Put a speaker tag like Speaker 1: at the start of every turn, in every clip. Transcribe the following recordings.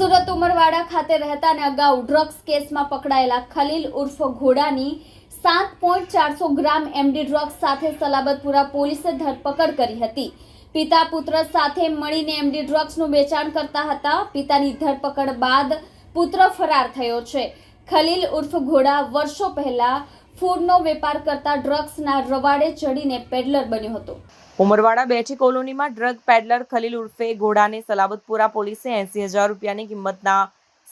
Speaker 1: સુરત ઉમરવાડા ખાતે રહેતા અને અગાઉ ડ્રગ્સ કેસમાં પકડાયેલા ખલીલ ઉર્ફ ઘોડાની સાત પોઈન્ટ ચારસો ગ્રામ એમડી ડ્રગ્સ સાથે સલાબતપુરા પોલીસે ધરપકડ કરી હતી. પિતા પુત્ર સાથે મળીને એમડી ડ્રગ્સનું વેચાણ કરતા હતા. પિતાની ધરપકડ બાદ પુત્ર ફરાર થયો છે. ખલીલ ઉર્ફ ઘોડા વર્ષો પહેલા ફૂડનો વેપાર કરતા ડ્રગ્સના રવાડે ચડીને પેડલર બન્યો હતો.
Speaker 2: ઉમરવાડા બેઠી કોલોનીમાં ડ્રગ પેડલર ખલીલ ઉર્ફે ઘોડાને સલાબતપુરા પોલીસે એંસી હજાર રૂપિયાની કિંમતના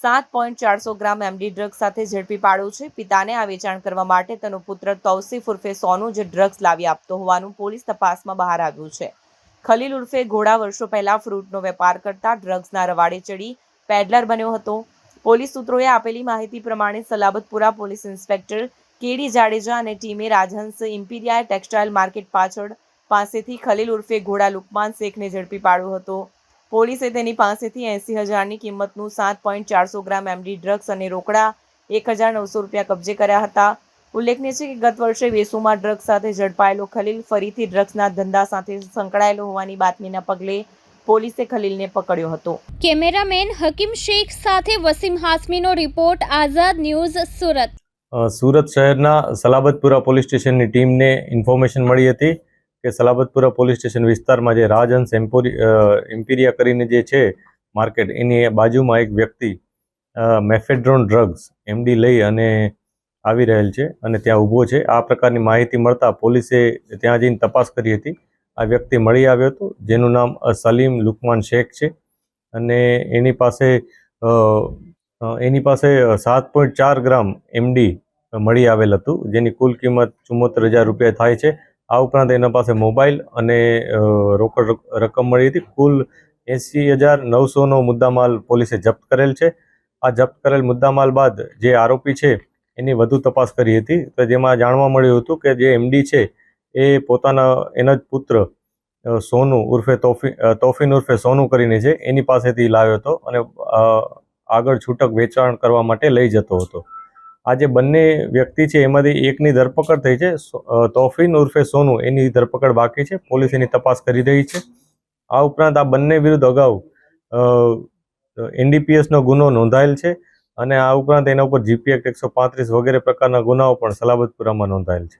Speaker 2: સાત પોઈન્ટ ચારસો ગ્રામ એમડી ડ્રગ્સ સાથે ઝડપી પાડ્યો છે. પિતાને આ વેચાણ કરવા માટે તેનો પુત્ર તૌસીફ ઉર્ફે સોનું જે ડ્રગ્સ લાવી આપતો હોવાનું પોલીસ તપાસમાં બહાર આવ્યું છે. ખલીલ ઉર્ફે ઘોડા વર્ષો પહેલા ફ્રૂટનો વેપાર કરતા ડ્રગ્સના રવાડે ચડી પેડલર બન્યો હતો. પોલીસ સૂત્રોએ આપેલી માહિતી પ્રમાણે Salabatpura police inspector KD Jadeja અને ટીમે રાજહંસ ઇમ્પિરિયા ટેક્સટાઇલ માર્કેટ પાછળ પાસેથી ખલીલ ઉર્ફે ઘોડા લુકમાન શેખને ઝડપી પાડ્યો હતો. પોલીસે તેની પાસેથી એંસી હજારની કિંમતનું સાત પોઈન્ટ ચારસો ગ્રામ એમડી ડ્રગ્સ અને રોકડા એક હજાર નવસો રૂપિયા કબજે કર્યા હતા. ઉલ્લેખનીય છે કે ગત વર્ષે વેસુમાં ડ્રગ્સ સાથે ઝડપાયેલો ખલીલ ફરીથી ડ્રગ્સના ધંધા સાથે સંકળાયેલો હોવાની બાતમીના પગલે પોલીસે ખલીલને પકડ્યો હતો.
Speaker 1: કેમેરામેન હકીમ શેખ સાથે વસીમ હાસમીનો રિપોર્ટ આઝાદ ન્યૂઝ સુરત.
Speaker 3: સુરત શહેરના સલાબતપુરા પોલીસ સ્ટેશનની ટીમને ઇન્ફોર્મેશન મળી હતી. કે સલાબતપુરા પોલીસ સ્ટેશન વિસ્તારમાં જે રાજહંસ એમ્પોરી એમ્પિરિયા કરીને જે છે માર્કેટ, એની બાજુમાં એક વ્યક્તિ મેફેડ્રોન ડ્રગ્સ, એમડી લઈ અને આવી રહેલ છે અને ત્યાં ઊભો છે. આ પ્રકારની માહિતી મળતા પોલીસે ત્યાં જઈને તપાસ કરી હતી. આ વ્યક્તિ મળી આવ્યો હતો, જેનું નામ સલીમ લુકમાન શેખ છે અને એની પાસે એની પાસે સાત પોઈન્ટ ચાર ગ્રામ એમડી મળી આવેલ હતું, જેની કુલ કિંમત ચુમ્મોતેર હજાર રૂપિયા થાય છે. આ ઉપરાંત એના પાસે મોબાઈલ અને રોકડ રક- રકમ મળી હતી. કુલ એંસી હજાર નવસોનો મુદ્દામાલ પોલીસે જપ્ત કરેલ છે. આ જપ્ત કરેલ મુદ્દામાલ બાદ જે આરોપી છે, એની વધુ તપાસ કરી હતી. તો જેમાં જાણવા મળ્યું હતું કે જે એમડી છે, એ પોતાના, એના જ પુત્ર સોનુ ઉર્ફે તોફી તોફીન ઉર્ફે સોનુ કરીને છે, એની પાસેથી લાવ્યો હતો અને આગળ છૂટક વેચાણ કરવા માટે લઈ જતો હતો. આ જે બંને વ્યક્તિ છે, એમાંથી એકની ધરપકડ થઈ છે. તોફીન ઉર્ફે સોનુ, એની ધરપકડ બાકી છે. પોલીસ એની તપાસ કરી રહી છે. આ ઉપરાંત આ બંને વિરુદ્ધ અગાઉ એનડીપીએસનો ગુનો નોંધાયેલ છે અને આ ઉપરાંત એના ઉપર જીપી એકસો પાંત્રીસ વગેરે પ્રકારના ગુનાઓ પણ સલાબતપુરામાં નોંધાયેલ છે.